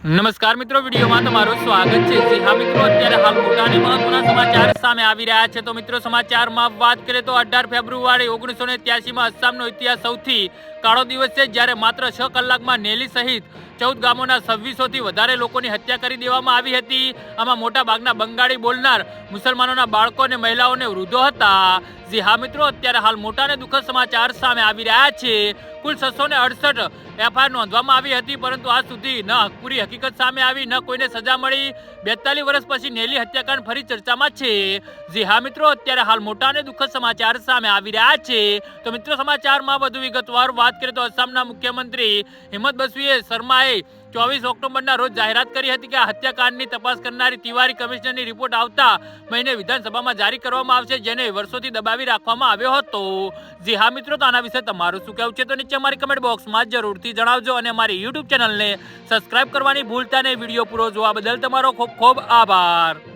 નમસ્કાર મિત્રો, વિડીયોમાં તમારું સ્વાગત છે. જી હા મિત્રો, અત્યારે હાલ મોટા મહત્વના સમાચાર સામે આવી રહ્યા છે. તો મિત્રો, સમાચારમાં વાત કરીએ તો અઢાર ફેબ્રુઆરી ઓગણીસો ને ત્યાસીમાં આસામનો ઇતિહાસ સૌથી કાળો દિવસ છે, જ્યારે માત્ર છ કલાકમાં નેલી સહિત ચૌદ ગામોના છવ્વીસોથી વધારે લોકોની હત્યા કરી દેવામાં આવી હતી. આમાં મોટા ભાગના બંગાળી બોલનાર મુસલમાનોના બાળકો અને મહિલાઓને વૃદ્ધો હતા. જી હા મિત્રો, અત્યારે હાલ મોટા અને દુઃખદ સમાચાર સામે આવી રહ્યા છે. કુલ છસો ને અડસઠ એફઆઈઆર નોંધવામાં આવી હતી, પરંતુ આજ સુધી ન પૂરી હકીકત સામે આવી, ન કોઈને સજા મળી. બેતાલીસ વર્ષ પછી નેલી હત્યાકાંડ ફરી ચર્ચામાં છે. જી હા મિત્રો, અત્યારે હાલ મોટા અને દુઃખદ સમાચાર સામે આવી રહ્યા છે. તો મિત્રો, સમાચારમાં વધુ વિગતવાર વાત કરીએ તો આસામના મુખ્યમંત્રી હિંમત બસવીએ શર્માએ ચોવીસ ઓક્ટોબરના રોજ જાહેરાત કરી હતી કે આ હત્યાકાંડની તપાસ કરનારી તિવારી કમિશનરની રિપોર્ટ આવતા મહિને વિધાનસભામાં જારી કરવામાં આવશે, જેને વર્ષોથી દબાવી રાખવામાં આવ્યો હતો. જી હા મિત્રો, તો આના વિશે તમારું શું કહેવું છે? તો નીચે અમારી કમેન્ટ બોક્સમાં જરૂરથી જણાવજો અને અમારી યુટ્યુબ ચેનલને સબસ્ક્રાઇબ કરવાની ભૂલતા નહીં. વીડિયો પૂરો જોવા બદલ તમારો ખૂબ ખૂબ આભાર.